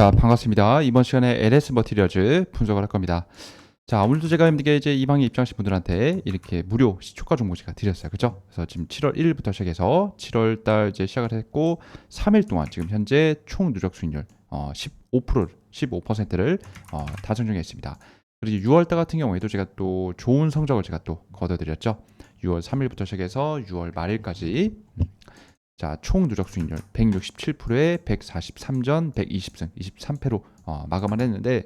자, 반갑습니다. 이번 시간에 LS 머티리얼즈 분석을 할 겁니다. 자, 오늘도 제가 여러분들께 이제 이 방에 입장하신 분들한테 이렇게 무료 시초가 종목 제가 드렸어요. 그죠? 그래서 지금 7월 1일부터 시작해서 7월 달 이제 시작을 했고 3일 동안 지금 현재 총 누적 수익률 어, 15%, 15%를 어, 달성중했습니다. 그리고 6월 달 같은 경우에도 제가 또 좋은 성적을 제가 또 거둬드렸죠. 6월 3일부터 시작해서 6월 말일까지 음. 자, 총 누적 수익률 167%에 143전 120승 23패로 어, 마감을 했는데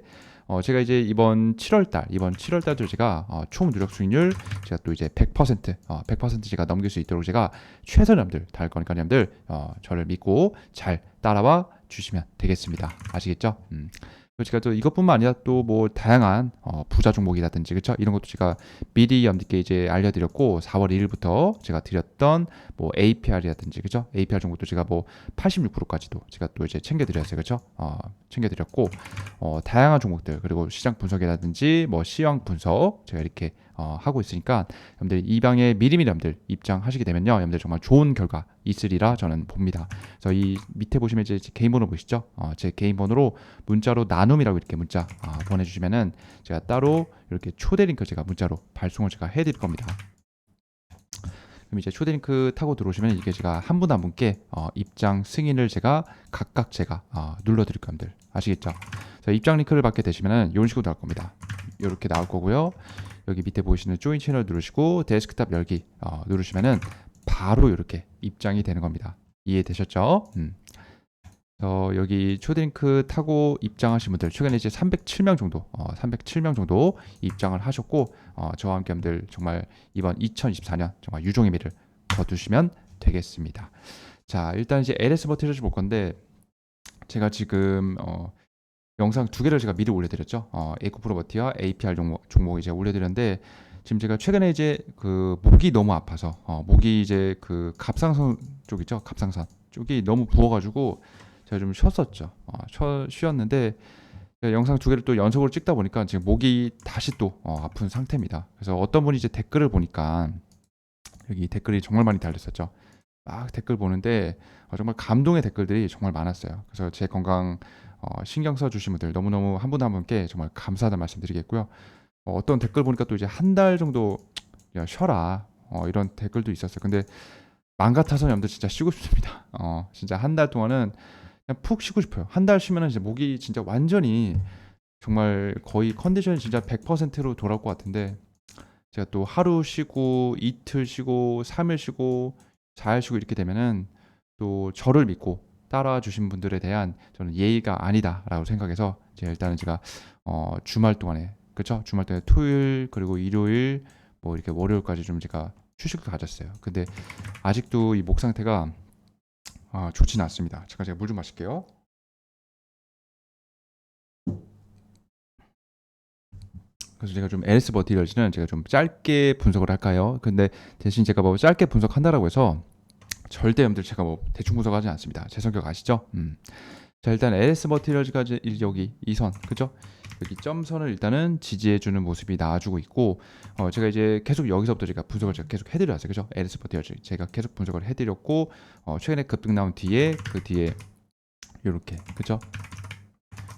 어, 제가 이제 이번 7월 달 이번 7월 달도 제가 어, 총 누적 수익률 제가 또 이제 100% 어, 100% 제가 넘길 수 있도록 제가 최선을 다할 거니까 여러분들 어, 저를 믿고 잘 따라와 주시면 되겠습니다. 아시겠죠? 음. 제가 또 이것뿐만 아니라 또 뭐 다양한 어, 부자 종목이라든지 그렇죠 이런 것도 제가 미리 여러분들께 이제 알려드렸고 4월 1일부터 제가 드렸던 뭐 APR이라든지 그죠 APR 종목도 제가 뭐 86%까지도 제가 또 이제 챙겨드렸어요 그죠 어, 챙겨드렸고 어, 다양한 종목들 그리고 시장 분석이라든지 뭐 시황 분석 제가 이렇게 어, 하고 있으니까 여러분들 이 방에 미리미리 여러분들 입장하시게 되면요 여러분들 정말 좋은 결과 있으리라 저는 봅니다. 그래서 이 밑에 보시면 이제 제 개인 번호 보시죠? 어, 제 개인 번호로 문자로 나눔이라고 이렇게 문자 어, 보내주시면은 제가 따로 이렇게 초대 링크 제가 문자로 발송을 제가 해드릴 겁니다. 그럼 이제 초대 링크 타고 들어오시면 이게 제가 한 분 한 분께 어, 입장 승인을 제가 각각 제가 어, 눌러드릴 겁니다. 아시겠죠? 자, 입장 링크를 받게 되시면은 이런 식으로 나올 겁니다. 이렇게 나올 거고요. 여기 밑에 보이시는 조인 채널 누르시고 데스크탑 열기 어, 누르시면은 바로 이렇게 입장이 되는 겁니다. 이해되셨죠? 음. 어, 여기 초딩크 타고 입장하신 분들 최근에 이제 307명 정도, 어, 307명 정도 입장을 하셨고 어, 저와 함께 여러분들 정말 이번 2024년 정말 유종의 미를 거두시면 되겠습니다. 자, 일단 이제 LS 버티를 볼 건데 제가 지금 어, 영상 두 개를 제가 미리 올려드렸죠. 어, 에코 프로버티와 APR 종목 종목 이제 올려드렸는데 지금 제가 최근에 이제 그 목이 너무 아파서 어, 목이 이제 그 갑상선 쪽 있죠. 갑상선 쪽이 너무 부어가지고 제가 좀 쉬었었죠. 어, 쉬, 쉬었는데 영상 두 개를 또 연속으로 찍다 보니까 지금 목이 다시 또 어, 아픈 상태입니다. 그래서 어떤 분이 이제 댓글을 보니까 여기 댓글이 정말 많이 달렸었죠. 막 댓글 보는데 어, 정말 감동의 댓글들이 정말 많았어요. 그래서 제 건강 어, 신경 써 주신 분들 너무너무 한 분 한 분께 정말 감사하다는 말씀드리겠고요. 어, 떤 댓글 보니까 또 이제 한 달 정도 야, 쉬어라 어, 이런 댓글도 있었어요. 근데 맘 같아서 여러분들 진짜 쉬고 싶습니다. 어, 진짜 한 달 동안은 그냥 푹 쉬고 싶어요. 한 달 쉬면은 이제 목이 진짜 완전히 정말 거의 컨디션이 진짜 100%로 돌아올 것 같은데 제가 또 하루 쉬고 이틀 쉬고 3일 쉬고 4일 쉬고 이렇게 되면은 또 저를 믿고 따라와 주신 분들에 대한 저는 예의가 아니다라고 생각해서 제가 일단은 제가 어, 주말 동안에 그렇죠 주말 동안에 토요일 그리고 일요일 뭐 이렇게 월요일까지 좀 제가 휴식도 가졌어요. 근데 아직도 이 목 상태가 아, 좋지는 않습니다. 잠깐 제가 물 좀 마실게요. 그래서 제가 좀 LS 버티럴즈는 제가 좀 짧게 분석을 할까요? 근데 대신 제가 뭐 짧게 분석한다라고 해서 절대 여러분들 제가 뭐 대충 분석하지 않습니다. 제 성격 아시죠? 음. 자 일단 LS 머티리얼즈가 여기 이선 그죠? 여기 점선을 일단은 지지해주는 모습이 나와주고 있고 어, 제가 이제 계속 여기서부터 제가 분석을 제가 계속 해드렸어요 그죠? LS 머티리얼즈 제가 계속 분석을 해드렸고 어, 최근에 급등 나온 뒤에 그 뒤에 이렇게 그죠?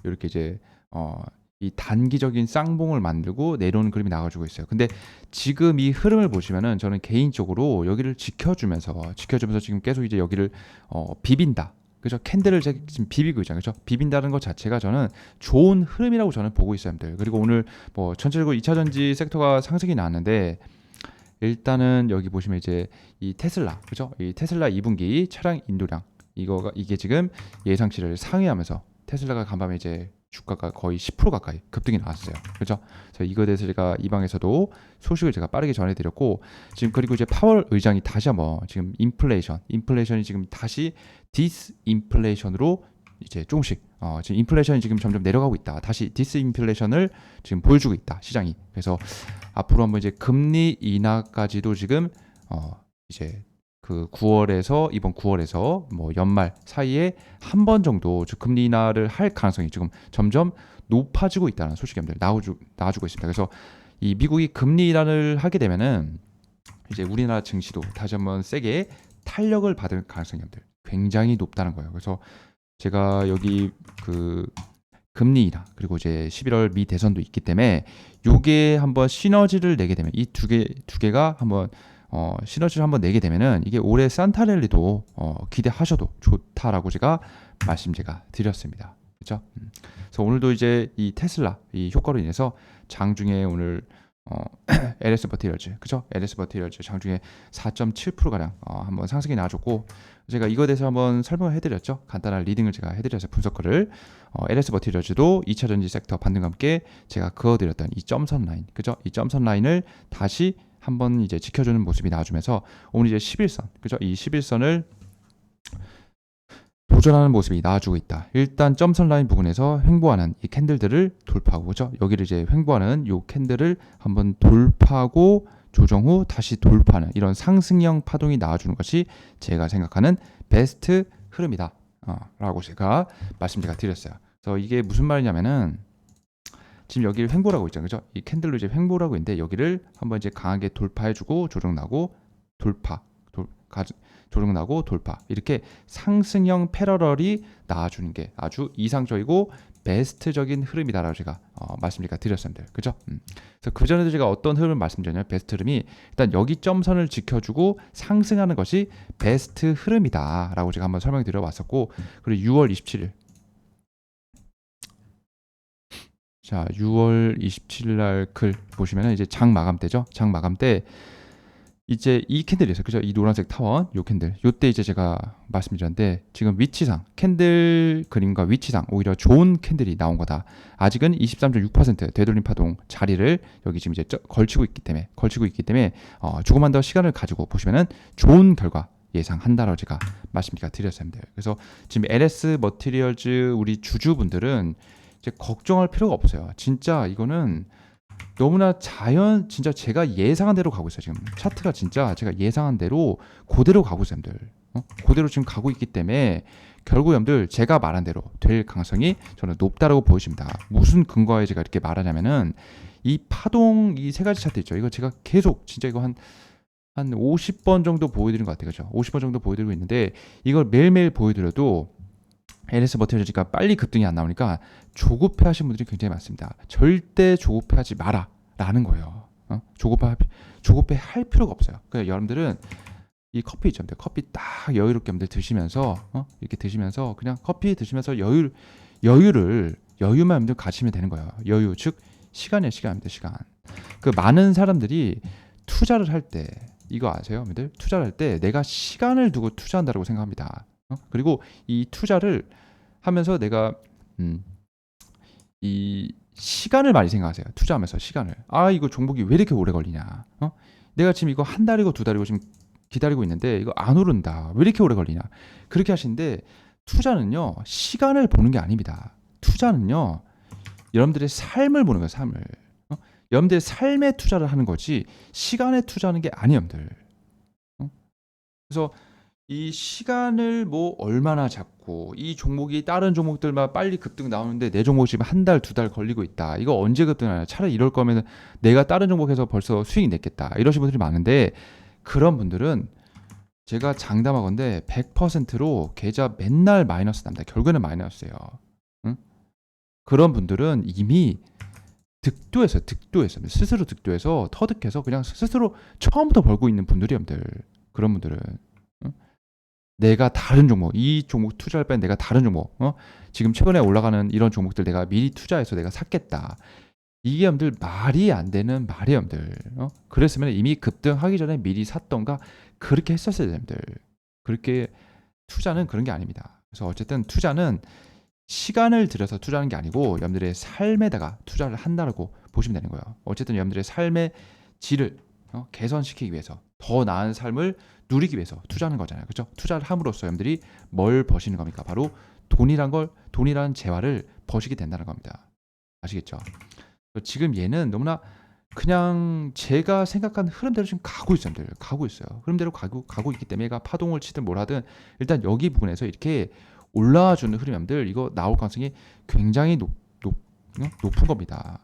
이렇게 이제 어, 이 단기적인 쌍봉을 만들고 내려오는 그림이 나와주고 있어요. 근데 지금 이 흐름을 보시면은 저는 개인적으로 여기를 지켜주면서 지켜주면서 지금 계속 이제 여기를 어, 비빈다. 그죠? 캔들을 지금 비비고 있잖아요. 그죠? 비빈다는 것 자체가 저는 좋은 흐름이라고 저는 보고 있어요, 여러분들. 그리고 오늘 뭐 전체적으로 2차 전지 섹터가 상승이 나왔는데 일단은 여기 보시면 이제 이 테슬라, 그죠? 이 테슬라 2분기 차량 인도량 이거가 이게 지금 예상치를 상회하면서 테슬라가 간밤에 이제 주가가 거의 10% 가까이 급등이 나왔어요. 그렇죠? 그래서 이거에 대해서 제가 이 방에서도 소식을 제가 빠르게 전해드렸고 지금 그리고 이제 파월 의장이 다시 한번 지금 인플레이션, 인플레이션이 지금 다시 디스인플레이션으로 이제 조금씩 어, 지금 인플레이션이 지금 점점 내려가고 있다. 다시 디스인플레이션을 지금 보여주고 있다. 시장이. 그래서 앞으로 한번 이제 금리 인하까지도 지금 어, 이제 그 9월에서 이번 9월에서 뭐 연말 사이에 한 번 정도 금리 인하를 할 가능성이 지금 점점 높아지고 있다는 소식입니다. 나오주 나와주고 있습니다. 그래서 이 미국이 금리 인하를 하게 되면은 이제 우리나라 증시도 다시 한번 세게 탄력을 받을 가능성이 굉장히 높다는 거예요. 그래서 제가 여기 그 금리나 그리고 이제 11월 미 대선도 있기 때문에 요게 한번 시너지를 내게 되면 이 두 개 두 개가 한번 어, 시너지를 한번 내게 되면은 이게 올해 산타랠리도 어, 기대하셔도 좋다라고 제가 말씀 제가 드렸습니다. 그렇죠? 음. 그래서 오늘도 이제 이 테슬라 이 효과로 인해서 장중에 오늘 어, LS 버티리얼즈 그죠? LS 버티리얼즈 장중에 4.7% 가량 어, 한번 상승이 나와줬고 제가 이거에 대해서 한번 설명을 해드렸죠. 간단한 리딩을 제가 해드려서 분석글을 어, LS 버티리얼즈도 2차 전지 섹터 반등과 함께 제가 그어드렸던 이 점선 라인 그죠? 이 점선 라인을 다시 한번 이제 지켜주는 모습이 나와주면서 오늘 이제 11선 그죠? 이 11선을 도전하는 모습이 나와주고 있다. 일단 점선 라인 부분에서 횡보하는 이 캔들들을 돌파하고 그죠? 여기를 이제 횡보하는 요 캔들을 한번 돌파하고 조정 후 다시 돌파하는 이런 상승형 파동이 나와주는 것이 제가 생각하는 베스트 흐름이다. 어, 라고 제가 말씀 제가 드렸어요. 그래서 이게 무슨 말이냐면은 지금 여기를 횡보라고 있잖아요. 그죠? 이 캔들로 이제 횡보라고 있는데 여기를 한번 이제 강하게 돌파해주고 조정 나고 돌파, 돌, 가, 조정 나고 돌파 이렇게 상승형 패러럴이 나와주는 게 아주 이상적이고 베스트적인 흐름이다라고 제가 어, 말씀드리가 드렸습니다. 그죠? 음. 그래서 그 전에도 제가 어떤 흐름을 말씀드렸냐면 베스트 흐름이 일단 여기 점선을 지켜주고 상승하는 것이 베스트 흐름이다라고 제가 한번 설명드려 왔었고 그리고 6월 27일 자, 6월 27일 날 글 보시면은 이제 장 마감 때죠. 장 마감 때 이제 이 캔들이 있어요. 그죠? 이 노란색 타원, 요 캔들. 요때 이제 제가 말씀드렸는데 지금 위치상 캔들 그림과 위치상 오히려 좋은 캔들이 나온 거다. 아직은 23.6% 되돌림 파동 자리를 여기 지금 이제 쪄- 걸치고 있기 때문에 걸치고 있기 때문에 어, 조금만 더 시간을 가지고 보시면은 좋은 결과 예상한다라고 제가 말씀드리가 드렸습니다. 그래서 지금 LS 머티리얼즈 우리 주주분들은 이제 걱정할 필요가 없어요. 진짜 이거는 너무나 자연 진짜 제가 예상한 대로 가고 있어요. 지금 차트가 진짜 제가 예상한 대로 그대로 가고 있어요, 여러분들. 어? 그대로 지금 가고 있기 때문에 결국 여러분들 제가 말한 대로 될 가능성이 저는 높다라고 보여집니다. 무슨 근거에 제가 이렇게 말하냐면은 이 파동 이 세 가지 차트 있죠. 이거 제가 계속 진짜 이거 한한 50번 정도 보여드린 것 같아요. 그죠? 50번 정도 보여드리고 있는데 이걸 매일매일 보여드려도 LS 버티어지가 빨리 급등이 안 나오니까 조급해 하신 분들이 굉장히 많습니다. 절대 조급해 하지 마라. 라는 거예요. 어? 조급해, 조급해 할 필요가 없어요. 그러니까 여러분들은 이 커피 있죠. 커피 딱 여유롭게 여러분들 드시면서, 어? 이렇게 드시면서 그냥 커피 드시면서 여유, 여유를, 여유만 여러분들 가시면 되는 거예요. 여유, 즉, 시간이에요, 시간입니다, 시간. 그 많은 사람들이 투자를 할 때, 이거 아세요, 여러분들? 투자를 할 때 내가 시간을 두고 투자한다고 생각합니다. 어? 그리고 이 투자를 하면서 내가 음, 이 시간을 많이 생각하세요. 투자하면서 시간을. 아 이거 종목이 왜 이렇게 오래 걸리냐? 어? 내가 지금 이거 한 달이고 두 달이고 지금 기다리고 있는데 이거 안 오른다. 왜 이렇게 오래 걸리냐? 그렇게 하시는데 투자는요 시간을 보는 게 아닙니다. 투자는요 여러분들의 삶을 보는 거예요. 삶을. 어? 여러분들의 삶에 투자를 하는 거지 시간에 투자하는 게 아니에요, 여러분들. 어? 그래서 이 시간을 뭐 얼마나 잡고 이 종목이 다른 종목들만 빨리 급등 나오는데 내 종목 지금 한 달 두 달 걸리고 있다. 이거 언제 급등하냐? 차라리 이럴 거면 내가 다른 종목에서 벌써 수익 냈겠다. 이러신 분들이 많은데 그런 분들은 제가 장담하건데 100%로 계좌 맨날 마이너스 납니다. 결국에는 마이너스예요. 응? 그런 분들은 이미 득도해서 득도해서 스스로 득도해서 터득해서 그냥 스스로 처음부터 벌고 있는 분들이 여러분들 그런 분들은 내가 다른 종목 이 종목 투자할 바엔 내가 다른 종목 어? 지금 최근에 올라가는 이런 종목들 내가 미리 투자해서 내가 샀겠다 이게 여러분들 말이 안 되는 말이 여러분들 어? 그랬으면 이미 급등하기 전에 미리 샀던가 그렇게 했었어야 됩니다 그렇게 투자는 그런 게 아닙니다 그래서 어쨌든 투자는 시간을 들여서 투자하는 게 아니고 여러분들의 삶에다가 투자를 한다고 보시면 되는 거예요 어쨌든 여러분들의 삶의 질을 어? 개선시키기 위해서 더 나은 삶을 누리기 위해서 투자하는 거잖아요. 그렇죠? 투자를 함으로써 여러분들이 뭘 버시는 겁니까? 바로 돈이란 걸 돈이라는 재화를 버시게 된다는 겁니다. 아시겠죠? 지금 얘는 너무나 그냥 제가 생각한 흐름대로 지금 가고 있어요. 가고 있어요. 흐름대로 가고 가고 있기 때문에 얘가 파동을 치든 뭘 하든 일단 여기 부분에서 이렇게 올라와 주는 흐름들 이거 나올 가능성이 굉장히 높, 높, 어? 높은 겁니다.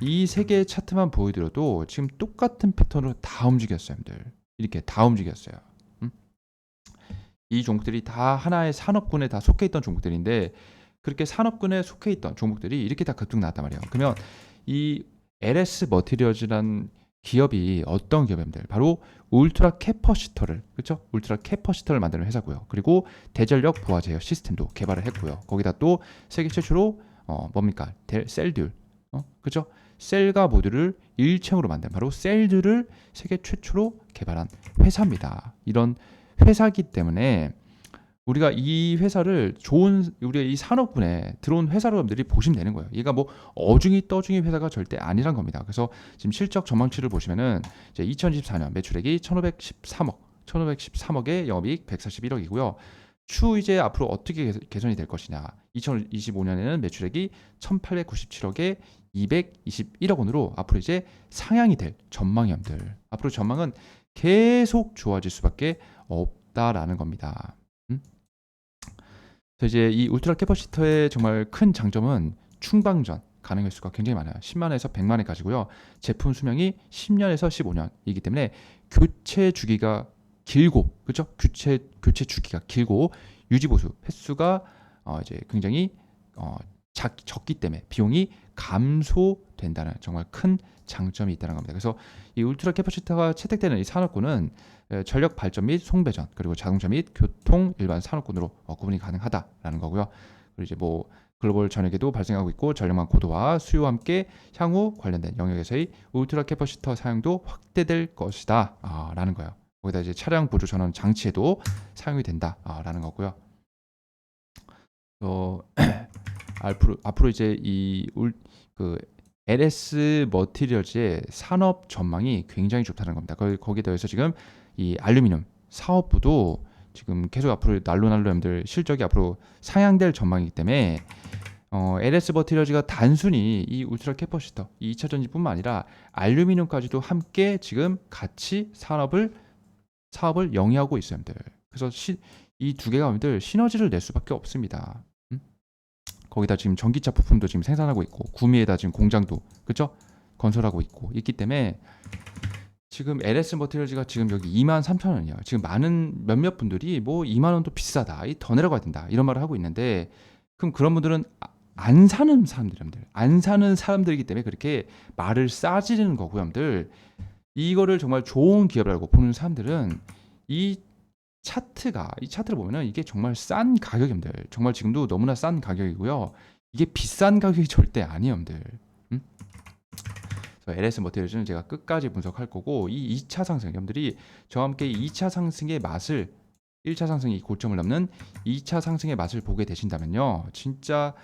이 세 개의 차트만 보여드려도 지금 똑같은 패턴으로 다 움직였어요, 여러분들. 이렇게 다 움직였어요. 음? 이 종목들이 다 하나의 산업군에 다 속해 있던 종목들인데 그렇게 산업군에 속해 있던 종목들이 이렇게 다 급등 나왔단 말이에요. 그러면 이 LS 머티리얼즈란 기업이 어떤 기업인들 바로 울트라 캐퍼시터를 그렇죠? 울트라 캐퍼시터를 만드는 회사고요. 그리고 대전력 보아 제어 시스템도 개발을 했고요. 거기다 또 세계 최초로 어 뭡니까? 델- 셀듈 어 그렇죠? 셀과 모듈을 일체형으로 만든 바로 셀듈을 세계 최초로 개발한 회사입니다. 이런 회사기 때문에 우리가 이 회사를 좋은 우리가 이 산업군에 들어온 회사로 여러분들이 보시면 되는 거예요. 얘가 뭐 어중이 떠중이 회사가 절대 아니란 겁니다. 그래서 지금 실적 전망치를 보시면은 이제 2024년 매출액이 1,513억, 1,513억에 영업이익 141억이고요. 추후 이제 앞으로 어떻게 개- 개선이 될 것이냐. 2025년에는 매출액이 1,897억에 221억 원으로 앞으로 이제 상향이 될 전망이들. 앞으로 전망은 계속 좋아질 수밖에 없다라는 겁니다. 음? 이제 이 울트라 캐퍼시터의 정말 큰 장점은 충방전 가능 횟수가 굉장히 많아요. 10만에서 100만에까지고요. 제품 수명이 10년에서 15년이기 때문에 교체 주기가 길고 그렇죠? 교체 교체 주기가 길고 유지 보수 횟수가 어 이제 굉장히 어 작, 적기 때문에 비용이 감소된다는 정말 큰 장점이 있다는 겁니다. 그래서 이 울트라 캐퍼시터가 채택되는 이 산업군은 에, 전력 발전 및 송배전 그리고 자동차 및 교통 일반 산업군으로 어, 구분이 가능하다라는 거고요. 그리고 이제 뭐 글로벌 전역에도 발생하고 있고 전력망 고도화 수요와 함께 향후 관련된 영역에서의 울트라 캐퍼시터 사용도 확대될 것이다라는 거예요. 거기다 이제 차량 보조 전원 장치에도 사용이 된다라는 거고요. 어, 앞으로 앞으로 이제 이그 LS 머티리얼즈의 산업 전망이 굉장히 좋다는 겁니다. 거기 거기에 더해서 지금 이 알루미늄 사업부도 지금 계속 앞으로 날로날로 여러분들 실적이 앞으로 상향될 전망이기 때문에 어, LS 머티리얼즈가 단순히 이 울트라 캐퍼시터 이 2차 전지뿐만 아니라 알루미늄까지도 함께 지금 같이 산업을 사업을 영위하고 있어요, 여러분들. 그래서 이 두 개가 여러분들 시너지를 낼 수밖에 없습니다. 음? 거기다 지금 전기차 부품도 지금 생산하고 있고 구미에다 지금 공장도 그죠 건설하고 있고 있기 때문에 지금 LS 머티리얼즈가 지금 여기 2만 3천 원이에요. 지금 많은 몇몇 분들이 뭐 2만 원도 비싸다, 이더 내려가야 된다 이런 말을 하고 있는데 그럼 그런 분들은 아- 안 사는 사람들들, 안 사는 사람들이기 때문에 그렇게 말을 싸지르는 거고요, 여러분들. 이거를 정말 좋은 기업이라고 보는 사람들은 이 차트가 이 차트를 보면은 이게 정말 싼 가격입니다. 정말 지금도 너무나 싼 가격이고요. 이게 비싼 가격이 절대 여러분들. 음? LS 머티리얼즈는 제가 끝까지 분석할 거고 이 2차 상승 여러분들이 저와 함께 2차 상승의 맛을 1차 상승이 고점을 넘는 2차 상승의 맛을 보게 되신다면요. 진짜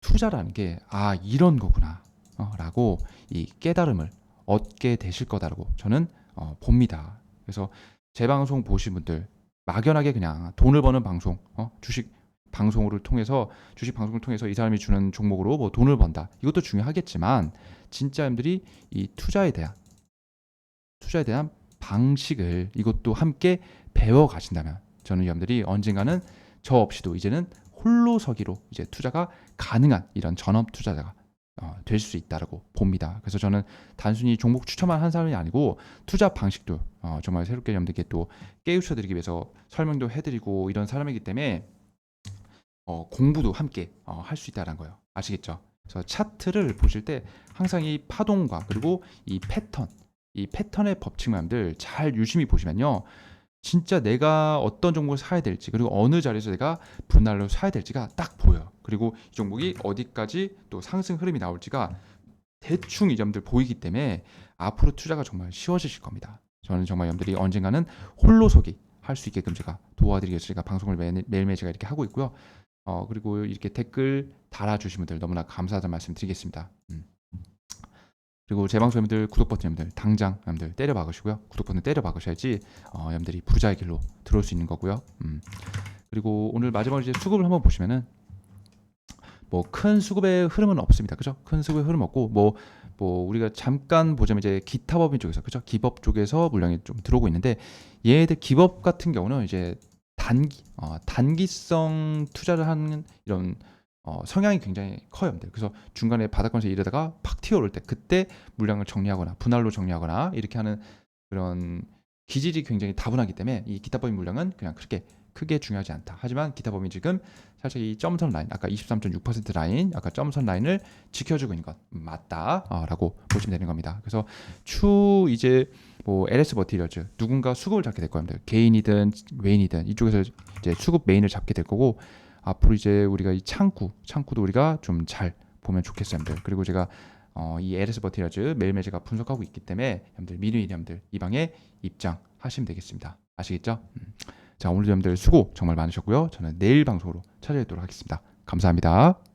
투자라는 게 아 이런 거구나 어, 라고 이 깨달음을 얻게 되실 거다라고 저는 어, 봅니다. 그래서 제 방송 보신 분들 막연하게 그냥 돈을 버는 방송, 어, 주식 방송을 통해서 주식 방송을 통해서 이 사람이 주는 종목으로 뭐 돈을 번다. 이것도 중요하겠지만 진짜 여러분들이 이 투자에 대한 투자에 대한 방식을 이것도 함께 배워 가신다면 저는 여러분들이 언젠가는 저 없이도 이제는 홀로 서기로 이제 투자가 가능한 이런 전업 투자자가 어, 될수 있다라고 봅니다. 그래서 저는 단순히 종목 추천만 한 사람이 아니고 투자 방식도 어, 정말 새롭게 여러분들께 또 깨우쳐 드리기 위해서 설명도 해드리고 이런 사람이기 때문에 어, 공부도 함께 어, 할 수 있다는 거예요. 아시겠죠? 그래서 차트를 보실 때 항상 이 파동과 그리고 이 패턴, 이 패턴의 법칙만들 잘 유심히 보시면요. 진짜 내가 어떤 종목을 사야 될지 그리고 어느 자리에서 내가 분할로 사야 될지가 딱 보여요. 그리고 이 종목이 어디까지 또 상승 흐름이 나올지가 대충 이 점들 보이기 때문에 앞으로 투자가 정말 쉬워지실 겁니다. 저는 정말 여러분들이 언젠가는 홀로서기 할 수 있게끔 제가 도와드리기 위해서 제가 방송을 매, 매일매일 제가 이렇게 하고 있고요. 어, 그리고 이렇게 댓글 달아주신 분들 너무나 감사하다는 말씀 드리겠습니다. 음. 그리고 제 방송 여러분들 구독 버튼 여러분들 당장 여러분들 때려 박으시고요. 구독 버튼 때려 박으셔야지 어, 여러분들이 부자의 길로 들어올 수 있는 거고요. 음. 그리고 오늘 마지막으로 이제 수급을 한번 보시면은 뭐 큰 수급의 흐름은 없습니다. 그죠? 큰 수급의 흐름 없고 뭐 뭐 우리가 잠깐 보자면 이제 기타 법인 쪽에서 그죠? 기법 쪽에서 물량이 좀 들어오고 있는데 얘들 기법 같은 경우는 이제 단기 어, 단기성 투자를 하는 이런 어, 성향이 굉장히 커요. 그래서 중간에 바닥권에서 이러다가 팍 튀어오를 때 그때 물량을 정리하거나 분할로 정리하거나 이렇게 하는 그런 기질이 굉장히 다분하기 때문에 이 기타법인 물량은 그냥 그렇게 크게 중요하지 않다. 하지만 기타 범위 지금 살짝 이 점선 라인, 아까 23.6% 라인, 아까 점선 라인을 지켜주고 있는 것 맞다라고 보시면 되는 겁니다. 그래서 추 이제 뭐 LS 버티리얼즈 누군가 수급을 잡게 될 겁니다. 개인이든 외인이든 이쪽에서 이제 수급 메인을 잡게 될 거고 앞으로 이제 우리가 이 창구, 창구도 우리가 좀 잘 보면 좋겠어요, 여러분들. 그리고 제가 어, 이 LS 버티리얼즈 매일매일 제가 분석하고 있기 때문에 여러분들 미리 여러분들 이 방에 입장하시면 되겠습니다. 아시겠죠? 음. 자 오늘도 여러분들 수고 정말 많으셨고요. 저는 내일 방송으로 찾아뵙도록 하겠습니다. 감사합니다.